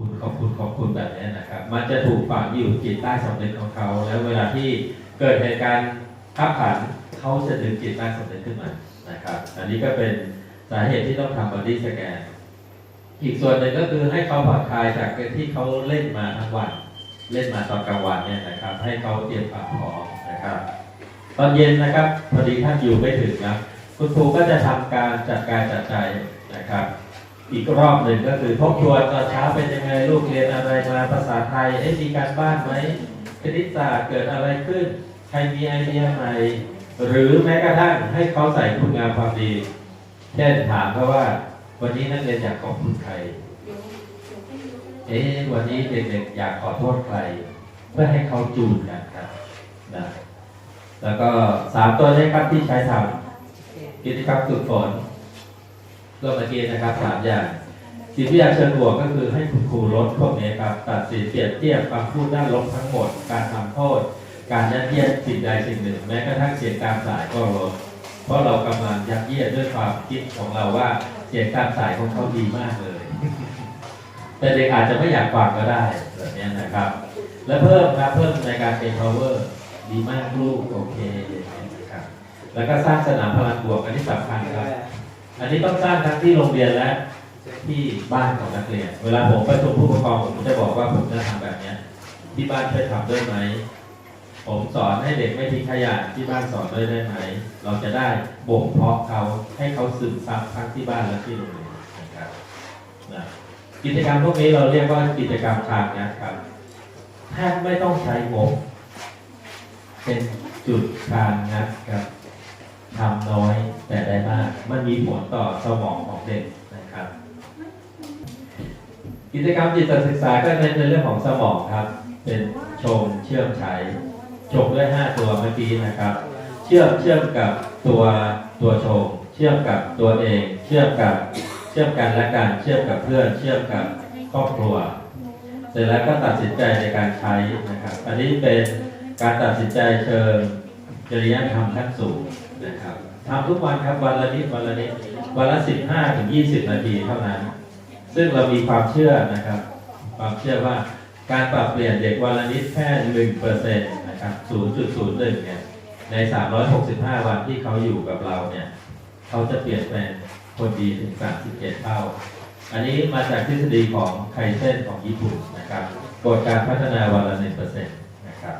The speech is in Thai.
คุณขอบคุณขอบคุณแบบนี้นะครับ มันจะถูกฝังอยู่จิตใต้สำนึกของเขา แล้วเวลาที่เกิดเหตุการณ์ขับขันเขาจะดึงจิตใต้สำนึกขึ้นมานะครับ อันนี้ก็เป็นสาเหตุที่ต้องทำบอดี้สแกนอีกส่วนหนึ่งก็คือให้เขาผ่อนคลายจากที่เขาเล่นมาทั้งวัน เล่นมาตอนกลางวันเนี่ยนะครับ ให้เขาเตรียมความพร้อมนะครับ ตอนเย็นนะครับพอดีท่านอยู่ไม่ถึงนะคุณครูก็จะทำการจัดการจัดใจนะครับ อีกรอบหนึ่งก็คือทบทวนตอนเช้าเป็นยังไงลูกเรียนอะไรมาภาษาไทยเอ๊ะมีการบ้านไหมคณิตศาสตร์เกิดอะไรขึ้น ใครมีไอเดียใหม่หรือแม้กระทั่งให้เขาใส่คุณงามความดีเช่นถามเขาว่า วันนี้นักเรียนอยากขอบคุณใคร เอ๊ะวันนี้เด็กๆอยากขอโทษใคร เพื่อให้เขาจูนกันครับนะแล้วก็สามตัวนี้ครับที่ใช้ทำกิจกรรมฝึกฝน เราเมื่อกี้นะครับสามอย่างจิตวิทยาเชิงบวกก็คือให้คุณครูลดพวกนี้ครับตัดสินเปรียบเทียบความพูดด้านลบทั้งหมด การทำโทษ การยัดเยียดสิ่งใดสิ่งหนึ่ง แม้กระทั่งเสียงตามสายก็ลดเพราะเรากำลังยัดเยียดด้วยความคิดของเราว่าเสียงตามสายของเขาดีมากเลย แต่เด็กอาจจะไม่อยากฟังก็ได้แบบนี้นะครับ และเพิ่มครับเพิ่มในการเป็น power ดีมากลูกโอเคนะครับแล้วก็สร้างสนามพลังบวกอันนี้สำคัญ อันนี้ต้องสร้างทั้งที่โรงเรียนและที่บ้านของนักเรียน เวลาผมประชุมผู้ปกครองผมจะบอกว่าผมจะทำแบบเนี้ยที่บ้านช่วยทำด้วยไหม ผมสอนให้เด็กไม่ทิ้งขยะที่บ้านสอนด้วยได้ไหม เราจะได้บ่มเพาะเขาให้เขาซึมซับทั้งที่บ้านและที่โรงเรียนนะครับนะกิจกรรมพวกนี้เราเรียกว่ากิจกรรมทางนะครับแทบไม่ต้องใช้งบเป็นจุดทางนัดครับ ทำน้อยแต่ได้มาก มันมีผลต่อสมองของเด็กนะครับ กิจกรรมจิตศึกษาก็เน้นในเรื่องของสมองครับ เป็นชมเชื่อมใช้ชมด้วย 5 ตัวเมื่อกี้นะครับ เชื่อมเชื่อมกับตัวตัวชม เชื่อมกับตัวเอง เชื่อมกับเชื่อมกันและกันเชื่อมกับเพื่อน เชื่อมกับครอบครัว เสร็จแล้วก็ตัดสินใจในการใช้นะครับ อันนี้เป็นการตัดสินใจเชิงจริยธรรมขั้นสูง นะครับทำทุกวันครับวันละนิดวันละนิดวันละ15ถึง20นาทีเท่านั้น ซึ่งเรามีความเชื่อนะครับ ความเชื่อว่าการปรับเปลี่ยนเด็กวันละนิดแค่หนึ่งเปอร์เซ็นต์นะครับศูนย์จุดศูนย์หนึ่งเนี่ยในสามร้อยหกสิบห้าวันที่เขาอยู่กับเราเนี่ยเขาจะเปลี่ยนแปลงคนดีถึงสามสิบเอ็ดเท่า อันนี้มาจากทฤษฎีของไคเซนของญี่ปุ่นนะครับกฎการพัฒนาวันละหนึ่งเปอร์เซ็นต์นะครับ